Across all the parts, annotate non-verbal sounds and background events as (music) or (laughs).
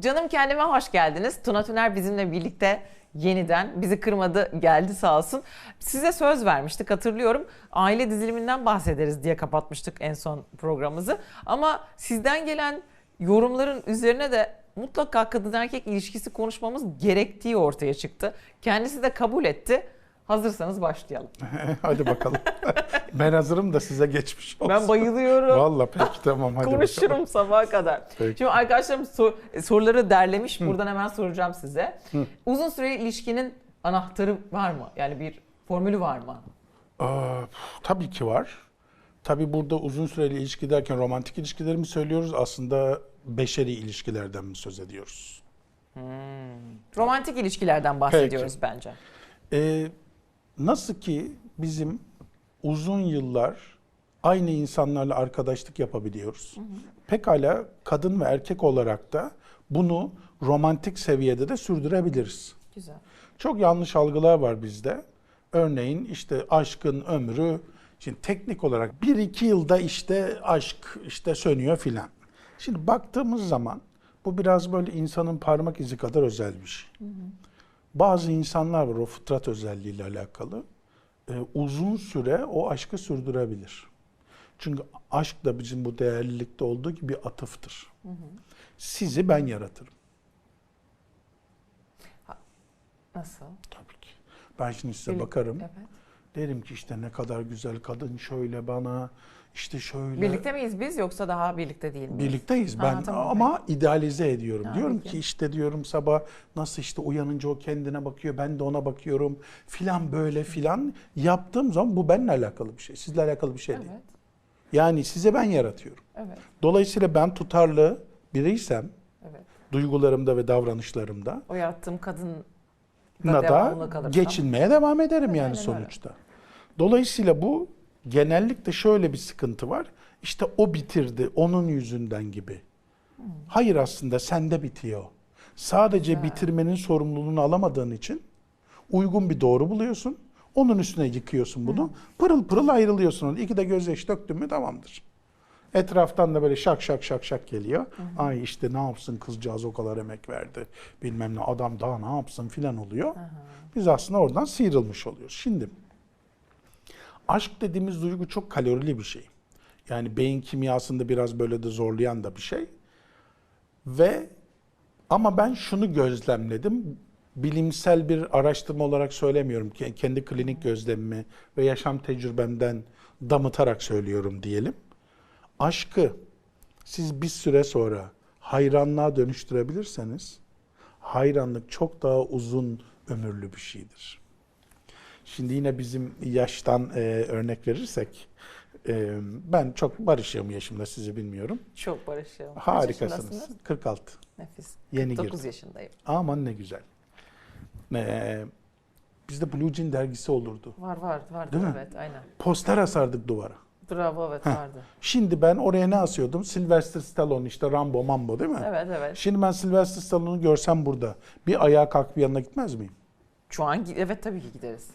Canım kendime hoş geldiniz. Tuna Tüner bizimle birlikte yeniden bizi kırmadı geldi sağ olsun. Size söz vermiştik hatırlıyorum. Aile diziliminden bahsederiz diye kapatmıştık en son programımızı. Ama sizden gelen yorumların üzerine de mutlaka kadın erkek ilişkisi konuşmamız gerektiği ortaya çıktı. Kendisi de kabul etti. Hazırsanız başlayalım. (laughs) hadi bakalım. (laughs) ben hazırım da size geçmiş olsun. Ben bayılıyorum. Vallahi peki tamam hadi Konuşurum bakalım. sabaha kadar. Peki. Şimdi arkadaşlarım sor- soruları derlemiş. Buradan hemen soracağım size. Uzun süreli ilişkinin anahtarı var mı? Yani bir formülü var mı? Tabii ki var. Tabii burada uzun süreli ilişki derken romantik ilişkileri mi söylüyoruz? Aslında beşeri ilişkilerden mi söz ediyoruz? Romantik ilişkilerden bahsediyoruz bence. Ee, nasıl ki bizim uzun yıllar aynı insanlarla arkadaşlık yapabiliyoruz. Pekala kadın ve erkek olarak da bunu romantik seviyede de sürdürebiliriz. Güzel. Çok yanlış algılar var bizde. Örneğin işte aşkın ömrü, şimdi teknik olarak 1-2 yılda işte aşk işte sönüyor filan. Şimdi baktığımız zaman bu biraz böyle insanın parmak izi kadar özel bir şey. Bazı insanlar var o fıtrat özelliğiyle alakalı. Ee, uzun süre o aşkı sürdürebilir. Çünkü aşk da bizim bu değerlilikte olduğu gibi bir atıftır. Sizi ben yaratırım. Nasıl? Tabii ki. Ben şimdi size Birlik- bakarım. Evet. Derim ki işte ne kadar güzel kadın şöyle bana işte şöyle. Birlikte miyiz biz yoksa daha birlikte değil miyiz? Birlikteyiz Ha, ben tamam, ama idealize ediyorum. Ha, diyorum peki. ki işte diyorum sabah nasıl işte uyanınca o kendine bakıyor ben de ona bakıyorum filan böyle filan yaptığım zaman bu benimle alakalı bir şey. Sizle alakalı bir şey değil. Evet. Yani size ben yaratıyorum. Evet. Dolayısıyla ben tutarlı biriysem Evet. duygularımda ve davranışlarımda O yarattığım kadın da kalırsam. geçinmeye devam ederim Evet, yani öyle. Dolayısıyla bu genellikle şöyle bir sıkıntı var. İşte o bitirdi, onun yüzünden gibi. Hayır aslında sende bitiyor. Sadece bitirmenin sorumluluğunu alamadığın için uygun bir doğru buluyorsun. Onun üstüne yıkıyorsun bunu. Pırıl pırıl ayrılıyorsun. İki de gözyaşı döktün mü tamamdır. Etraftan da böyle şak şak şak şak geliyor. Ay işte ne yapsın kızcağız o kadar emek verdi. Bilmem ne adam daha ne yapsın filan oluyor. Biz aslında oradan sıyrılmış oluyoruz. Şimdi aşk dediğimiz duygu çok kalorili bir şey. Yani beyin kimyasında biraz böyle de zorlayan da bir şey. Ve ama ben şunu gözlemledim. Bilimsel bir araştırma olarak söylemiyorum. Kendi klinik gözlemimi ve yaşam tecrübemden damıtarak söylüyorum diyelim. Aşkı siz bir süre sonra hayranlığa dönüştürebilirseniz hayranlık çok daha uzun ömürlü bir şeydir. Şimdi yine bizim yaştan e, örnek verirsek e, ben çok barışığım yaşımda sizi bilmiyorum. Çok barışığım. Harikasınız. yaşındasınız? 46. Nefis. Yeni 9 girdim. yaşındayım. Aman ne güzel. Ee, bizde Blue Jean dergisi olurdu. Var var vardı Değil mi? evet aynen. Poster asardık duvara. Bravo evet Heh. vardı. Şimdi ben oraya ne asıyordum? Sylvester Stallone işte Rambo Mambo değil mi? Evet evet. Şimdi ben Sylvester Stallone'u görsem burada bir ayağa kalkıp yanına gitmez miyim? Şu an evet tabii ki gideriz.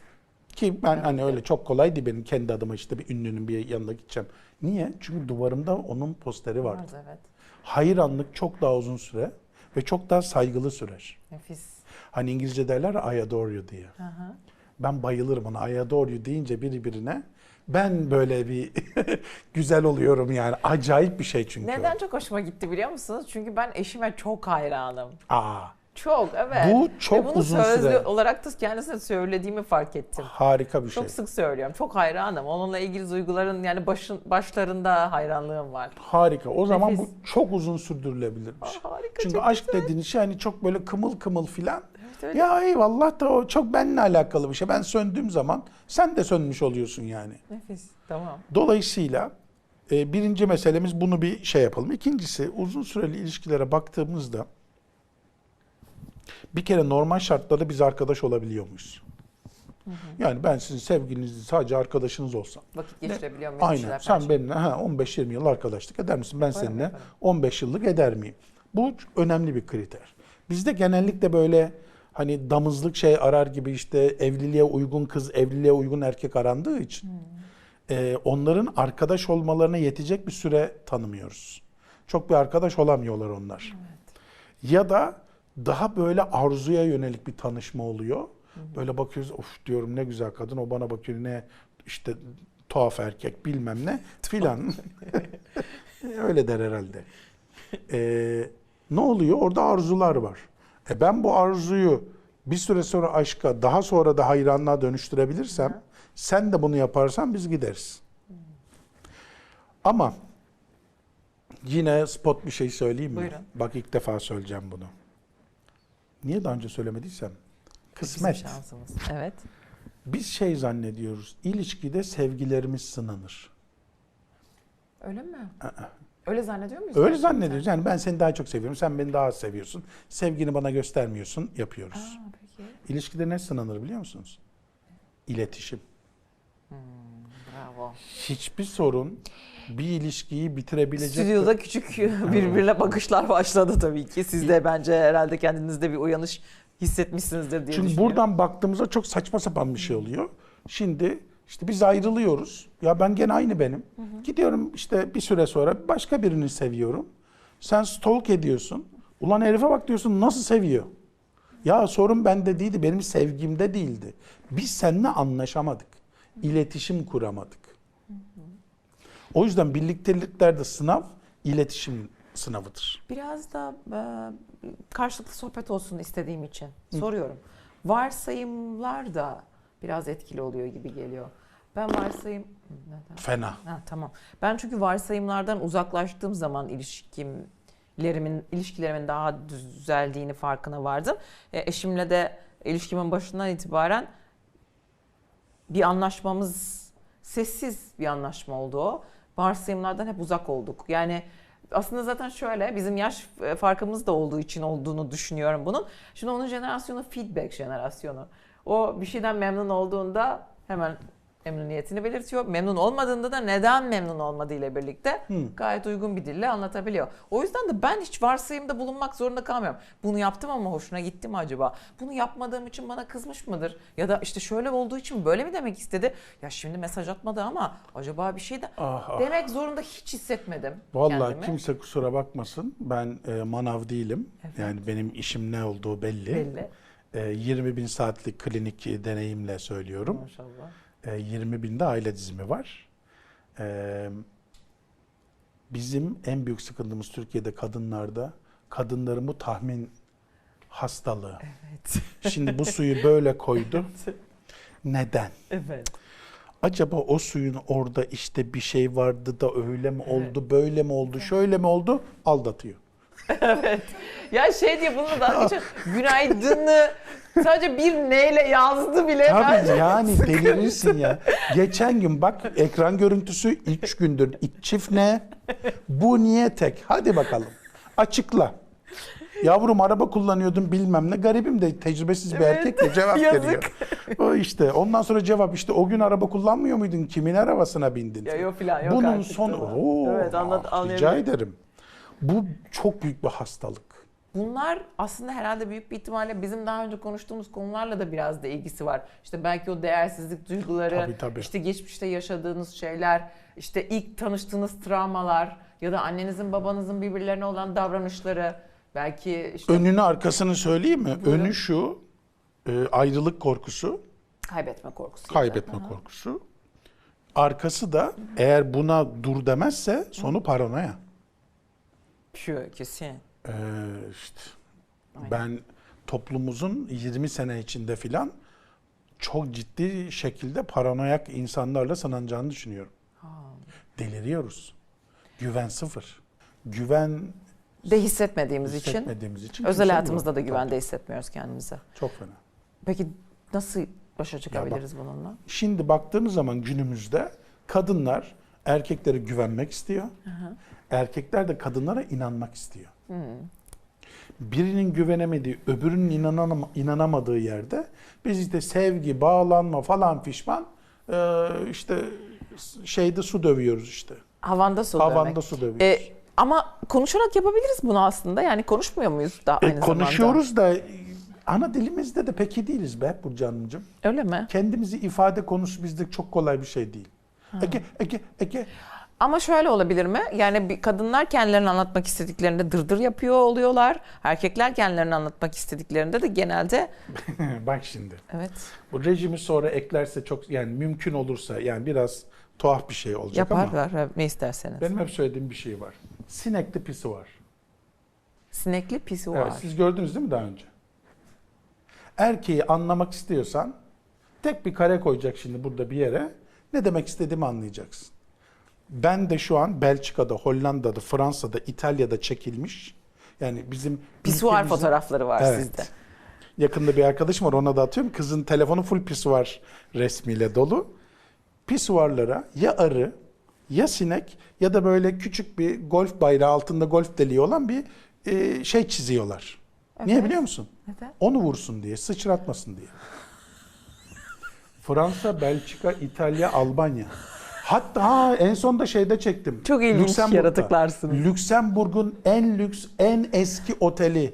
Ki ben hani öyle çok kolay değil benim kendi adıma işte bir ünlünün bir yanına gideceğim. Niye? Çünkü duvarımda onun posteri vardı. Evet. Hayranlık çok daha uzun süre ve çok daha saygılı sürer. Nefis. Hani İngilizce derler I adore you diye. Hı hı. Ben bayılırım ona. I adore you deyince biri birine ben böyle bir (laughs) güzel oluyorum yani. Acayip bir şey çünkü Neden çok hoşuma gitti biliyor musunuz? Çünkü ben eşime çok hayranım. Aa, Çok evet. Bu çok Ve bunu uzun sözlü süre. olarak da kendisine söylediğimi fark ettim. harika bir şey. Çok sık söylüyorum. Çok hayranım. Onunla ilgili duyguların yani başın başlarında hayranlığım var. Harika. O zaman Nefis. bu çok uzun sürdürülebilir bir şey. harika. Çünkü çok aşk güzel. dediğiniz şey hani çok böyle kımıl kımıl filan. Evet, öyle. Ya eyvallah da o çok benimle alakalı bir şey. Ben söndüğüm zaman sen de sönmüş oluyorsun yani. Nefis. Tamam. Dolayısıyla e, birinci meselemiz bunu bir şey yapalım. İkincisi uzun süreli ilişkilere baktığımızda bir kere normal şartlarda biz arkadaş olabiliyor muyuz? Yani ben sizin sevgilinizin sadece arkadaşınız olsam. Vakit geçirebiliyor muyum? Aynen. Sen karşı? benimle ha, 15-20 yıl arkadaşlık eder misin? Ben seninle yaparım. 15 yıllık eder miyim? Bu önemli bir kriter. Bizde genellikle böyle hani damızlık şey arar gibi işte evliliğe uygun kız, evliliğe uygun erkek arandığı için e, onların arkadaş olmalarına yetecek bir süre tanımıyoruz. Çok bir arkadaş olamıyorlar onlar. Ya da daha böyle arzuya yönelik bir tanışma oluyor. Böyle bakıyoruz of diyorum ne güzel kadın o bana bakıyor ne işte tuhaf erkek bilmem ne filan. (laughs) Öyle der herhalde. Ee, ne oluyor? Orada arzular var. E ben bu arzuyu bir süre sonra aşka, daha sonra da hayranlığa dönüştürebilirsem, sen de bunu yaparsan biz gideriz. Ama yine spot bir şey söyleyeyim mi? Buyurun. Bak ilk defa söyleyeceğim bunu. Niye daha önce söylemediysem? Bizim Kısmet. şansımız. Evet. Biz şey zannediyoruz. İlişkide sevgilerimiz sınanır. Öyle mi? Öyle zannediyor muyuz? Öyle gerçekten? zannediyoruz. Yani ben seni daha çok seviyorum, sen beni daha az seviyorsun. Sevgini bana göstermiyorsun, yapıyoruz. Aa, peki. İlişkide ne sınanır biliyor musunuz? İletişim. Bravo. Hiçbir sorun bir ilişkiyi bitirebilecek... Stüdyoda küçük (laughs) birbirine bakışlar başladı tabii ki. Siz de bence herhalde kendinizde bir uyanış hissetmişsinizdir diye Çünkü buradan baktığımızda çok saçma sapan bir şey oluyor. Şimdi işte biz ayrılıyoruz. Ya ben gene aynı benim. Gidiyorum işte bir süre sonra başka birini seviyorum. Sen stalk ediyorsun. Ulan herife bak diyorsun nasıl seviyor? Ya sorun bende değildi, benim sevgimde değildi. Biz seninle anlaşamadık. İletişim kuramadık. O yüzden birlikteliklerde sınav iletişim sınavıdır. Biraz da e, karşılıklı sohbet olsun istediğim için soruyorum. Varsayımlar da biraz etkili oluyor gibi geliyor. Ben varsayım... Neden? Fena. Ha, tamam. Ben çünkü varsayımlardan uzaklaştığım zaman ilişkilerimin ilişkilerimin daha düzeldiğini farkına vardım. E, eşimle de ilişkimin başından itibaren bir anlaşmamız sessiz bir anlaşma oldu o. Varsayımlardan hep uzak olduk. Yani aslında zaten şöyle bizim yaş e, farkımız da olduğu için olduğunu düşünüyorum bunun. Şimdi onun jenerasyonu feedback jenerasyonu. O bir şeyden memnun olduğunda hemen memnuniyetini belirtiyor. Memnun olmadığında da neden memnun olmadığıyla birlikte gayet uygun bir dille anlatabiliyor. O yüzden de ben hiç varsayımda bulunmak zorunda kalmıyorum. Bunu yaptım ama hoşuna gitti mi acaba? Bunu yapmadığım için bana kızmış mıdır? Ya da işte şöyle olduğu için böyle mi demek istedi? Ya şimdi mesaj atmadı ama acaba bir şey de Ah, ah. demek zorunda hiç hissetmedim Vallahi kendimi. kimse kusura bakmasın. Ben e, manav değilim. Evet. Yani benim işim ne olduğu belli. belli. E, 20 bin saatlik klinik deneyimle söylüyorum. Maşallah. E, 20 binde aile dizimi var. E, bizim en büyük sıkıntımız Türkiye'de kadınlarda kadınların bu tahmin hastalığı. Evet. Şimdi bu suyu böyle koydu. (laughs) Neden? evet. Acaba o suyun orada işte bir şey vardı da öyle mi Evet. oldu, böyle mi oldu, şöyle mi oldu? Aldatıyor. (laughs) Ya şey diye bunu da geçen günaydın'ı sadece bir neyle yazdı bile. Tabii yani (laughs) sıkıntı. delirirsin ya. Geçen gün bak ekran görüntüsü 3 gündür çift ne? Bu niye tek? Hadi bakalım. Açıkla. Yavrum araba kullanıyordum bilmem ne. Garibim de tecrübesiz bir Evet, erkek de cevap yazık. veriyor. O işte. Ondan sonra cevap işte o gün araba kullanmıyor muydun? Kimin arabasına bindin? Ya yok filan yok Bunun artık sonu. tamam. Oo, Evet, anlat- ah, rica ederim. Bu çok büyük bir hastalık. Bunlar aslında herhalde büyük bir ihtimalle bizim daha önce konuştuğumuz konularla da biraz da ilgisi var. İşte belki o değersizlik duyguları, Tabii, tabii. işte geçmişte yaşadığınız şeyler, işte ilk tanıştığınız travmalar ya da annenizin babanızın birbirlerine olan davranışları, belki işte Önünü arkasını söyleyeyim mi? Buyurun. Önü şu. e, ayrılık korkusu. kaybetme korkusu. Kaybetme korkusu. Arkası da eğer buna dur demezse sonu paranoya. Şu kesin. Ee, işte ben toplumumuzun 20 sene içinde filan çok ciddi şekilde paranoyak insanlarla sınanacağını düşünüyorum. Deliriyoruz. Güven sıfır. Güven De hissetmediğimiz için hissetmediğimiz için. özel kimse hayatımızda da güven- güvende Tabii, hissetmiyoruz kendimize. Çok fena. Peki nasıl başa çıkabiliriz bununla? Şimdi baktığımız zaman günümüzde kadınlar erkeklere güvenmek istiyor. Erkekler de kadınlara inanmak istiyor. Birinin güvenemediği, öbürünün inanama- inanamadığı yerde biz işte sevgi, bağlanma falan fişman e, işte şeyde su dövüyoruz işte. Havanda su Havanda demek. su dövüyoruz. E, ama konuşarak yapabiliriz bunu aslında. Yani konuşmuyor muyuz da E, aynı zamanda? konuşuyoruz da e, ana dilimizde de pek iyi değiliz be Burcu Hanımcığım. Öyle mi? Kendimizi ifade konusu bizde çok kolay bir şey değil. Ege, Ege, Ege. Ama şöyle olabilir mi? Yani bir kadınlar kendilerini anlatmak istediklerinde dırdır yapıyor oluyorlar. Erkekler kendilerini anlatmak istediklerinde de genelde (laughs) Bak şimdi. evet Bu rejimi sonra eklerse çok yani mümkün olursa yani biraz tuhaf bir şey olacak ama yaparlar ne isterseniz. benim hep söylediğim bir şey var. Sinekli pisi var. Sinekli pisi var. Evet, siz gördünüz değil mi daha önce? Erkeği anlamak istiyorsan tek bir kare koyacak şimdi burada bir yere. Ne demek istediğimi anlayacaksın. Ben de şu an Belçika'da, Hollanda'da, Fransa'da, İtalya'da çekilmiş. Yani bizim Pisuar ülkemizin- fotoğrafları var Evet. sizde. Yakında bir arkadaşım var ona da atıyorum. Kızın telefonu full pisuar resmiyle dolu. Pisuarlara ya arı ya sinek ya da böyle küçük bir golf bayrağı altında golf deliği olan bir e, şey çiziyorlar. Niye Evet. biliyor musun? Neden? Onu vursun diye, sıçratmasın diye. Fransa, Belçika, İtalya, Albanya. Hatta ha, en son da şeyde çektim. Çok ilginç Lüksemburg'da. yaratıklarsınız. Lüksemburg'un en lüks, en eski oteli.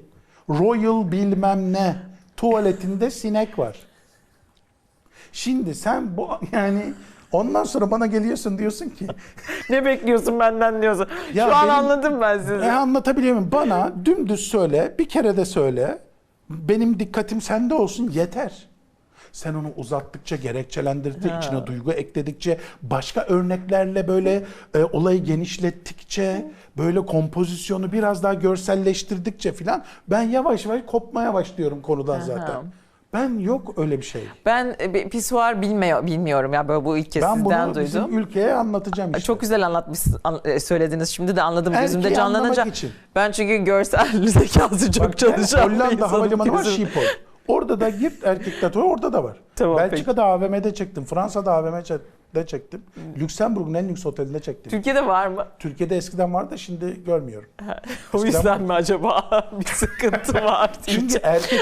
Royal bilmem ne. Tuvaletinde sinek var. Şimdi sen bu yani ondan sonra bana geliyorsun diyorsun ki (laughs) Ne bekliyorsun benden diyorsun. Ya Şu an benim- anladım ben sizi. e, anlatabiliyor muyum? Bana dümdüz söyle, bir kere de söyle. Benim dikkatim sende olsun yeter. Sen onu uzattıkça, gerekçelendirdikçe, içine duygu ekledikçe, başka örneklerle böyle e, olayı genişlettikçe, böyle kompozisyonu biraz daha görselleştirdikçe filan ben yavaş yavaş kopmaya başlıyorum konudan zaten. Ben yok öyle bir şey. Ben e, pisuar bilmiyor, bilmiyorum ya böyle bu ilk kez Ben sizden bunu duydum. bizim ülkeye anlatacağım işte. Çok güzel anlatmışsınız, an- e, söylediniz. Şimdi de anladım gözümde Erkeği canlanınca. anlamak için. Ben çünkü görsel (laughs) zekası çok Bak, çalışan bir Hollanda insanım. havalimanı var Schiphol. Orada da gir erkek tatuajı orada da var. Tamam, Belçika'da AVM'de çektim. Fransa'da AVM'de çektim. Lüksemburg'un en lüks otelinde çektim. Türkiye'de var mı? Türkiye'de eskiden vardı şimdi görmüyorum. (laughs) O Eskiden- yüzden mi acaba (laughs) bir sıkıntı (laughs) var? Çünkü erkek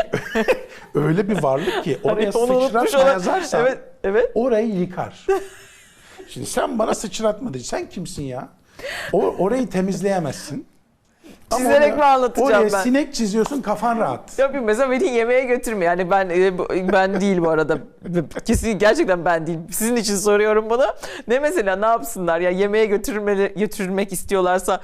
öyle bir varlık ki Hani oraya unutmuş sıçratma yazarsan Evet, evet. orayı yıkar. Şimdi sen bana sıçratma diyeceksin. Sen kimsin ya? O, orayı temizleyemezsin. Çizerek mi anlatacağım oraya ben? sinek çiziyorsun kafan rahat. Ya bir mesela beni yemeğe götürme. Yani ben e, ben değil bu arada. (laughs) Kesin gerçekten ben değil. Sizin için soruyorum bunu. Ne mesela ne yapsınlar ya yemeğe götürmeli götürmek istiyorlarsa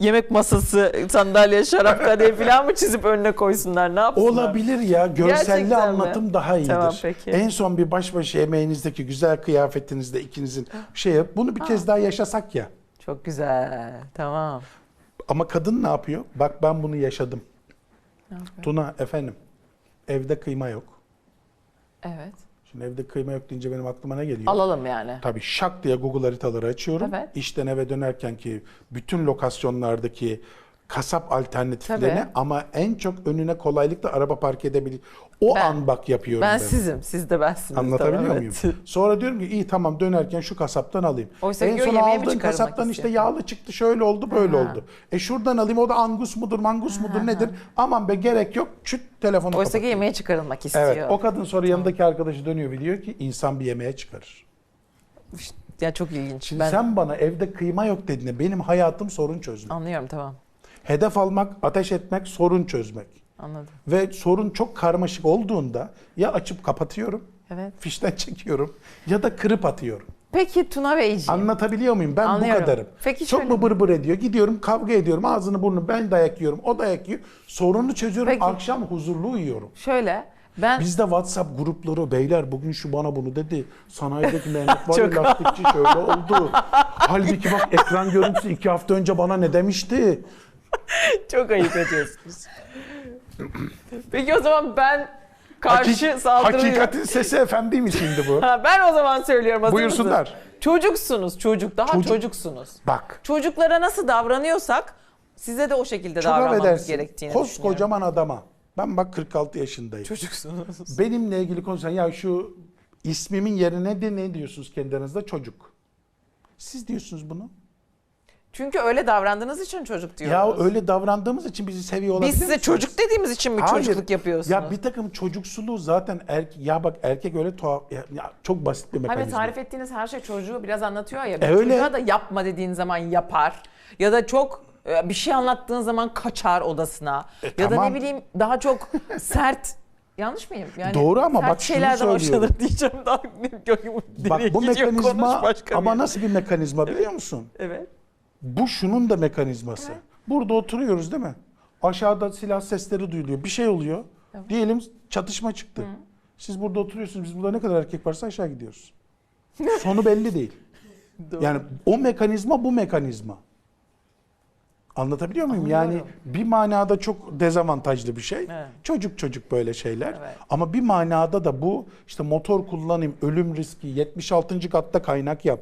yemek masası, sandalye, şarap kadehi (laughs) falan mı çizip önüne koysunlar? Ne yapsınlar? Olabilir ya. Görselli Gerçekten mi? anlatım daha iyidir. Tamam, peki. En son bir baş başa yemeğinizdeki güzel kıyafetinizde ikinizin şey yap. Bunu bir kez daha yaşasak ya. Çok güzel. Tamam. Ama kadın ne yapıyor? Bak ben bunu yaşadım. Ne yapıyor? Tuna efendim evde kıyma yok. Evet. Şimdi evde kıyma yok deyince benim aklıma ne geliyor? Alalım yani. Tabii şak diye Google haritaları açıyorum. Evet. İşten eve dönerken ki bütün lokasyonlardaki kasap alternatiflerini Tabii. ama en çok önüne kolaylıkla araba park edebilir. O Ben- an bak yapıyorum Ben ben. sizim. Siz de bensiniz. Anlatabiliyor Tamam, muyum? evet. (laughs) Sonra diyorum ki iyi tamam dönerken şu kasaptan alayım. Oysa en son aldığın kasaptan işte yağlı çıktı şöyle oldu böyle Ha. oldu. E şuradan alayım o da angus mudur mangus mudur nedir? Aman be gerek yok. Çüt telefonu Oysa ki yemeğe çıkarılmak istiyor. Evet o kadın sonra yanındaki arkadaşı dönüyor ve diyor ki insan bir yemeğe çıkarır. Ya çok ilginç. Şimdi ben sen bana evde kıyma yok dediğinde benim hayatım sorun çözmek. anlıyorum tamam. Hedef almak, ateş etmek, sorun çözmek. Anladım. Ve sorun çok karmaşık olduğunda ya açıp kapatıyorum, Evet. fişten çekiyorum ya da kırıp atıyorum. Peki Tuna Beyciğim. Anlatabiliyor muyum? Ben Anlıyorum. bu kadarım. Peki Çok şöyle mu bır bır ediyor? Gidiyorum kavga ediyorum. Ağzını burnunu ben dayak yiyorum. O dayak yiyor. Sorunu çözüyorum. Peki. Akşam huzurlu uyuyorum. Şöyle ben Bizde WhatsApp grupları beyler bugün şu bana bunu dedi. Sanayideki (laughs) Mehmet var ya lastikçi şöyle oldu. Halbuki bak ekran görüntüsü iki hafta önce bana ne demişti? (laughs) çok ayıp ediyorsunuz. (laughs) Peki o zaman ben karşı Hakik- saldırıyorum. Hakikatin sesi efendi mi şimdi bu? (laughs) Ha, ben o zaman söylüyorum. hazır Buyursunlar. mısınız? Çocuksunuz çocuk. Daha Çocuk- çocuksunuz. Bak. Çocuklara nasıl davranıyorsak size de o şekilde Çok davranmamız affedersin. gerektiğini düşünüyorum. Koskocaman adama. Ben bak 46 yaşındayım. Çocuksunuz. Benimle ilgili konuşan ya şu ismimin yerine de ne diyorsunuz kendi aranızda çocuk. Siz diyorsunuz bunu. Çünkü öyle davrandığınız için çocuk diyoruz. Ya öyle davrandığımız için bizi seviyor olabilir Biz size misiniz? çocuk dediğimiz için mi Hayır. çocukluk yapıyorsunuz? Ya bir takım çocuksuluğu zaten erkek ya bak erkek öyle tuhaf ya, ya çok basit bir Hani mekanizma. tarif ettiğiniz her şey çocuğu biraz anlatıyor ya. E öyle. Çocuğa da yapma dediğin zaman yapar. Ya da çok e, bir şey anlattığın zaman kaçar odasına. E ya da tamam. ne bileyim daha çok (laughs) sert yanlış mıyım? Yani Doğru ama sert bak şunu şeylerden söylüyorum. hoşlanır (laughs) diyeceğim daha. Bak bu mekanizma ama nasıl bir mekanizma biliyor musun? Evet. Bu şunun da mekanizması. Burada oturuyoruz değil mi? Aşağıda silah sesleri duyuluyor. Bir şey oluyor. Evet. Diyelim çatışma çıktı. Siz burada oturuyorsunuz. Biz burada ne kadar erkek varsa aşağı gidiyoruz. Sonu belli değil. (laughs) Doğru. Yani o mekanizma bu mekanizma. Anlatabiliyor muyum? Yani Anlıyorum. bir manada çok dezavantajlı bir şey. Evet. Çocuk çocuk böyle şeyler. Evet. Ama bir manada da bu işte motor kullanayım, ölüm riski, 76. katta kaynak yap.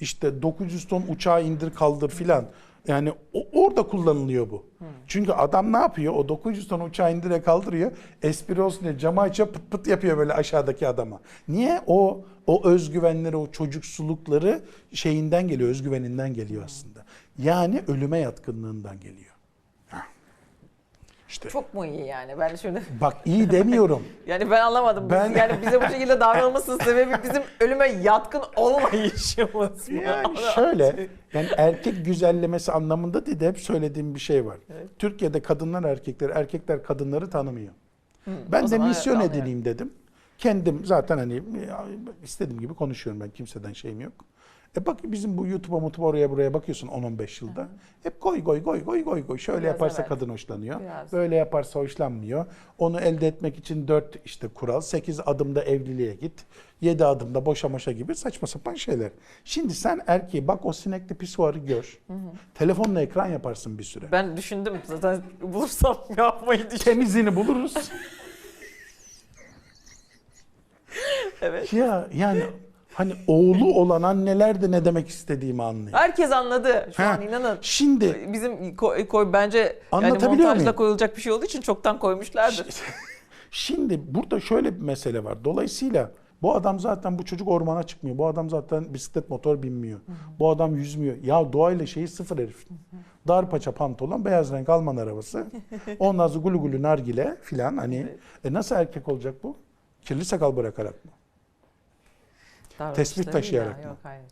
İşte 900 ton uçağı indir kaldır filan. Yani o- orada kullanılıyor bu. Çünkü adam ne yapıyor? O 900 ton uçağı indire kaldırıyor. Espri olsun diye camı açıyor pıt pıt yapıyor böyle aşağıdaki adama. Niye? O o özgüvenleri, o çocuksulukları şeyinden geliyor, özgüveninden geliyor aslında. Yani ölüme yatkınlığından geliyor. İşte Çok mu iyi yani? Ben şöyle bak iyi demiyorum. (laughs) yani ben anlamadım. Ben- Yani bize bu şekilde davranılmasının (laughs) sebebi bizim ölüme yatkın olmayışımız mı? Yani şöyle, yani erkek güzellemesi anlamında diye de hep söylediğim bir şey var. Evet. Türkiye'de kadınlar erkekleri, erkekler kadınları tanımıyor. o Ben de evet, misyon anlıyorum. edileyim dedim. Kendim zaten hani istediğim gibi konuşuyorum ben kimseden şeyim yok. E bak bizim bu YouTube'a mutuba oraya buraya bakıyorsun 10-15 yılda. Hep goy goy goy goy goy goy. Şöyle Biraz yaparsa evet. kadın hoşlanıyor. Biraz. Böyle yaparsa hoşlanmıyor. Onu elde etmek için 4 işte kural. 8 adımda evliliğe git. 7 adımda boşa moşa gibi saçma sapan şeyler. Şimdi sen erkeği bak o sinekli pisuarı gör. Telefonla ekran yaparsın bir süre. Ben düşündüm zaten bulursam (laughs) yapmayı düşündüm. Temizini buluruz. Evet. ya yani (laughs) hani oğlu olan anneler de ne demek istediğimi anlıyor. Herkes anladı. Şu Ha, an inanın. Şimdi Bizim koy, koy- bence yani montajla muyum? koyulacak bir şey olduğu için çoktan koymuşlardır. (laughs) Şimdi burada şöyle bir mesele var. Dolayısıyla bu adam zaten bu çocuk ormana çıkmıyor. Bu adam zaten bisiklet motor binmiyor. Bu adam yüzmüyor. Ya doğayla şeyi sıfır herif. Dar paça pantolon, beyaz renk Alman arabası. Ondan sonra gulu gulu nargile filan hani. Evet. E nasıl erkek olacak bu? Kirli sakal bırakarak mı? Davranışlarıyla, taşıyarak mı? Yok hayır.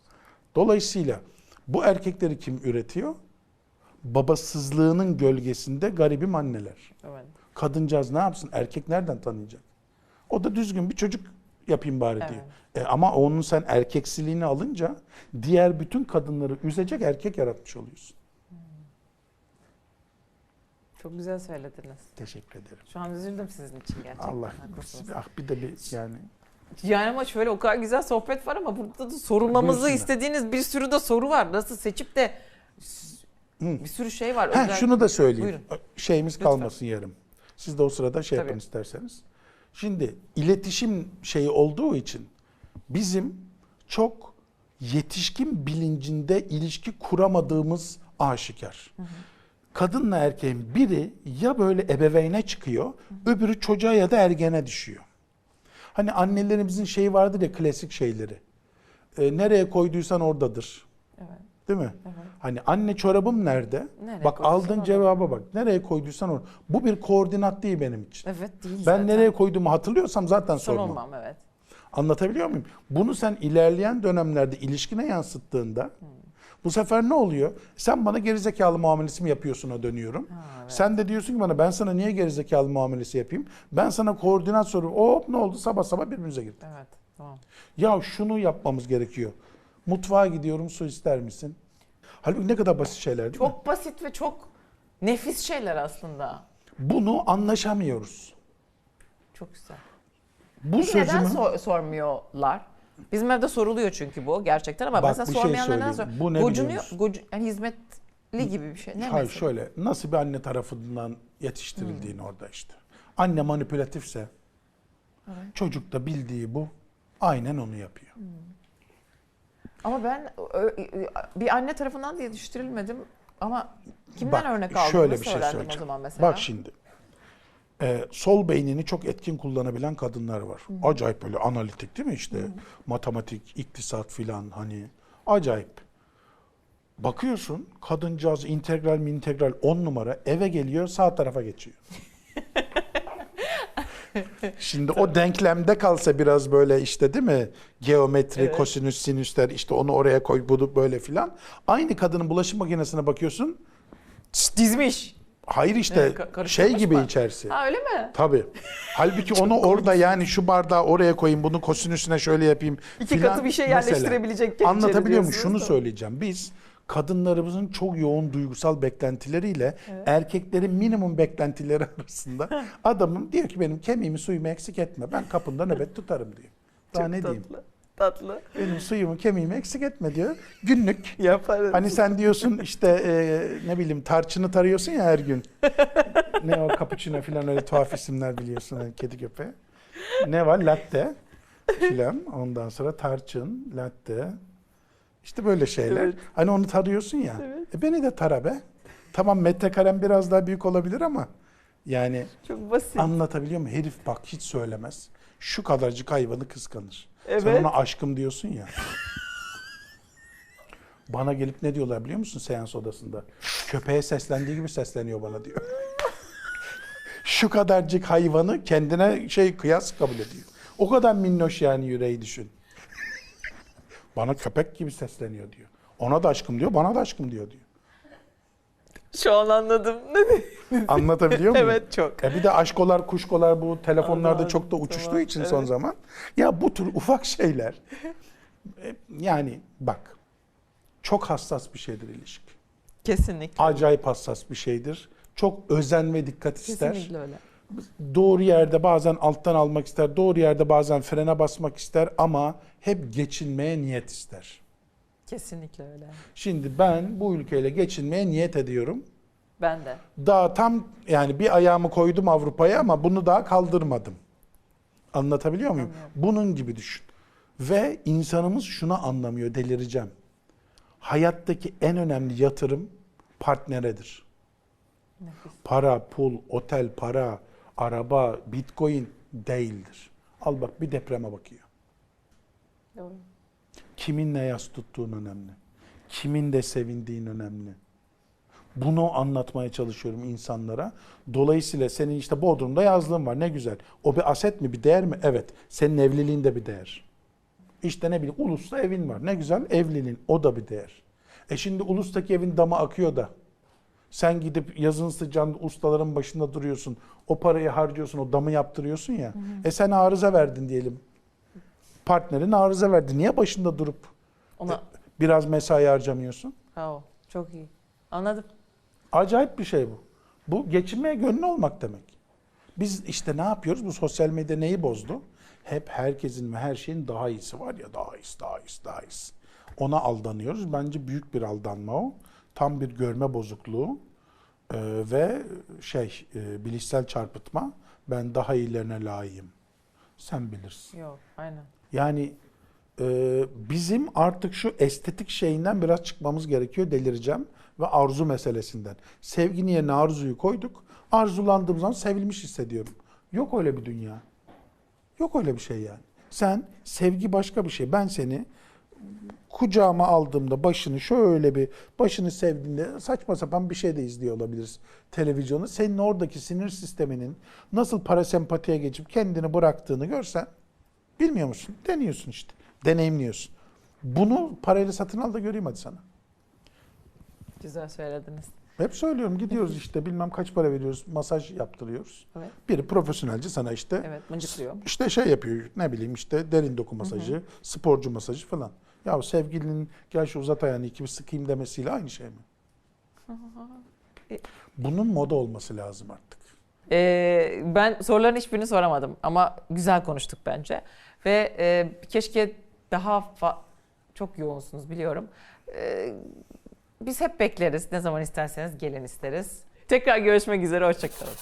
Dolayısıyla bu erkekleri kim üretiyor? Babasızlığının gölgesinde garibim anneler. Evet. Kadıncağız ne yapsın? Erkek nereden tanıyacak? O da düzgün bir çocuk yapayım bari Evet. diyor. E ama onun sen erkeksiliğini alınca diğer bütün kadınları üzecek erkek yaratmış oluyorsun. Çok güzel söylediniz. Teşekkür ederim. Şu an üzüldüm sizin için gerçekten. Allah ah bir de bir yani Yani ama şöyle o kadar güzel sohbet var ama burada da sorulmamızı Buyursunlar. istediğiniz bir sürü de soru var. Nasıl seçip de Hı. bir sürü şey var. Ha, şunu da söyleyeyim. Buyurun. Şeyimiz Lütfen. kalmasın yarım. Siz de o sırada şey Tabii. yapın isterseniz. Şimdi iletişim şeyi olduğu için bizim çok yetişkin bilincinde ilişki kuramadığımız aşikar. Kadınla erkeğin biri ya böyle ebeveyne çıkıyor, öbürü çocuğa ya da ergene düşüyor. Hani annelerimizin şeyi vardır ya klasik şeyleri. E, nereye koyduysan oradadır. Evet. Değil mi? Evet. Hani anne çorabım nerede? Nereye bak aldığın orada. cevaba bak. Nereye koyduysan orada. Bu bir koordinat değil benim için. Evet değil Ben zaten. nereye koyduğumu hatırlıyorsam zaten Sormam. sormam. evet. Anlatabiliyor muyum? Bunu sen ilerleyen dönemlerde ilişkine yansıttığında bu sefer ne oluyor? Sen bana gerizekalı muamelesi mi yapıyorsun'a dönüyorum. Ha, evet. Sen de diyorsun ki bana ben sana niye gerizekalı muamelesi yapayım? Ben sana koordinat soruyorum. Hop ne oldu? Sabah sabah birbirimize girdik. Evet. Tamam. Ya şunu yapmamız gerekiyor. Mutfağa gidiyorum su ister misin? Halbuki ne kadar basit şeyler değil mi? Çok basit ve çok nefis şeyler aslında. Bunu anlaşamıyoruz. Çok güzel. Bu Peki neden sözümü sor- sormuyorlar? Bizim evde soruluyor çünkü bu gerçekten ama Bak, mesela bir şey sormayanlar neden söyleyeyim. soruyor? Bu ne biliyor Gocunuyor, musun? gocu, yani hizmetli gibi bir şey. Ne Hayır mesela? şöyle nasıl bir anne tarafından yetiştirildiğin orada işte. Anne manipülatifse çocuk da bildiği bu. Aynen onu yapıyor. Ama ben ö- ö- bir anne tarafından da yetiştirilmedim ama kimden Bak, örnek aldığımı şöyle bir şey öğrendim o söyleyeceğim. zaman mesela. Bak şimdi. Ee, sol beynini çok etkin kullanabilen kadınlar var. Acayip böyle analitik değil mi işte matematik, iktisat filan hani acayip. Bakıyorsun kadıncağız integral mi integral 10 numara eve geliyor sağ tarafa geçiyor. (laughs) Şimdi o denklemde kalsa biraz böyle işte değil mi? Geometri, Evet. kosinüs, sinüsler işte onu oraya koy bunu böyle filan. Aynı kadının bulaşık makinesine bakıyorsun dizmiş. Hayır işte Evet, ka- karıştırmış şey gibi mı? içerisi. Ha öyle mi? Tabii. Halbuki (laughs) onu orada yani şu bardağı oraya koyayım, bunu kosin üstüne şöyle yapayım. İki filan. katı bir şey Mesela. yerleştirebilecekken Anlatabiliyor muyum? Şunu da. söyleyeceğim. Biz kadınlarımızın çok yoğun duygusal beklentileriyle erkeklerin minimum beklentileri (laughs) arasında (laughs) adamın diyor ki benim kemiğimi suyumu eksik etme. Ben kapında nöbet tutarım diyor. Daha Çok ne diyeyim? Tatlı. Benim suyumu kemiğimi eksik etme diyor. Günlük. Yaparız. Hani sen diyorsun işte e, ne bileyim tarçını tarıyorsun ya her gün. ne o cappuccino falan öyle tuhaf isimler biliyorsun hani kedi köpeği. Ne var? Latte filan. Ondan sonra tarçın, latte. İşte böyle şeyler. Evet. Hani onu tarıyorsun ya. Evet. E beni de tara be. Tamam metrekarem biraz daha büyük olabilir ama yani Çok basit. anlatabiliyor muyum? Herif bak hiç söylemez. Şu kadarcık hayvanı kıskanır. Sen Evet. ona aşkım diyorsun ya. (laughs) Bana gelip ne diyorlar biliyor musun seans odasında? Köpeğe seslendiği gibi sesleniyor bana diyor. (laughs) Şu kadarcık hayvanı kendine şey kıyas kabul ediyor. O kadar minnoş yani yüreği düşün. (laughs) bana köpek gibi sesleniyor diyor. Ona da aşkım diyor, bana da aşkım diyor diyor. Şu an anladım. Anlatabiliyor muyum? evet çok. E bir de aşkolar, kuşkolar bu telefonlarda Anladım, çok da uçuştuğu tamam, için son evet. zaman. Ya bu tür ufak şeyler e, yani bak çok hassas bir şeydir ilişki. Kesinlikle. Acayip hassas bir şeydir. Çok özen ve dikkat ister. Kesinlikle öyle. Doğru yerde bazen alttan almak ister, doğru yerde bazen frene basmak ister ama hep geçinmeye niyet ister. Kesinlikle öyle. Şimdi ben bu ülkeyle geçinmeye niyet ediyorum. Ben de. Daha tam yani bir ayağımı koydum Avrupa'ya ama bunu daha kaldırmadım. Anlatabiliyor muyum? Anlıyorum. Bunun gibi düşün. Ve insanımız şunu anlamıyor, delireceğim. Hayattaki en önemli yatırım partneredir. Nefis. Para, pul, otel, para, araba, bitcoin değildir. Al bak bir depreme bakıyor. Doğru. Kiminle yas tuttuğun önemli. Kimin de sevindiğin önemli. Bunu anlatmaya çalışıyorum insanlara. Dolayısıyla senin işte Bodrum'da yazlığın var ne güzel. O bir aset mi bir değer mi? Evet. Senin evliliğin de bir değer. İşte ne bileyim Ulus'ta evin var. Ne güzel evliliğin o da bir değer. E şimdi Ulus'taki evin damı akıyor da. Sen gidip yazın sıcağında ustaların başında duruyorsun. O parayı harcıyorsun, o damı yaptırıyorsun ya. E sen arıza verdin diyelim. Partnerin arıza verdi. Niye başında durup Ona biraz mesai harcamıyorsun? Bravo. Çok iyi. Anladım. Acayip bir şey bu. Bu geçinmeye gönlü olmak demek. Biz işte ne yapıyoruz? Bu sosyal medya neyi bozdu? Hep herkesin ve her şeyin daha iyisi var ya daha iyisi, daha iyisi, daha iyisi. Ona aldanıyoruz. Bence büyük bir aldanma o. Tam bir görme bozukluğu Ee, ve şey e, bilişsel çarpıtma. Ben daha iyilerine layığım. Sen bilirsin. Yok. Aynen. Yani e, bizim artık şu estetik şeyinden biraz çıkmamız gerekiyor delireceğim ve arzu meselesinden. Sevginin yerine arzuyu koyduk. Arzulandığım zaman sevilmiş hissediyorum. Yok öyle bir dünya. Yok öyle bir şey yani. Sen sevgi başka bir şey. Ben seni kucağıma aldığımda başını şöyle bir başını sevdiğinde saçma sapan bir şey de izliyor olabiliriz televizyonu. Senin oradaki sinir sisteminin nasıl parasempatiye geçip kendini bıraktığını görsen bilmiyor musun? Deniyorsun işte. Deneyimliyorsun. Bunu parayla satın al da göreyim hadi sana. Güzel söylediniz. Hep söylüyorum gidiyoruz işte bilmem kaç para veriyoruz masaj yaptırıyoruz. Evet. Biri profesyonelce sana işte Evet. Mıncıklıyor. işte şey yapıyor ne bileyim işte derin doku masajı, sporcu masajı falan. Ya sevgilinin gel şu uzat ayağını iki bir sıkayım demesiyle aynı şey mi? (laughs) Bunun moda olması lazım artık. Ee, ben soruların hiçbirini soramadım ama güzel konuştuk bence. Ve e, keşke daha çok yoğunsunuz biliyorum. Ee, biz hep bekleriz. Ne zaman isterseniz gelin isteriz. Tekrar görüşmek üzere. Hoşçakalın.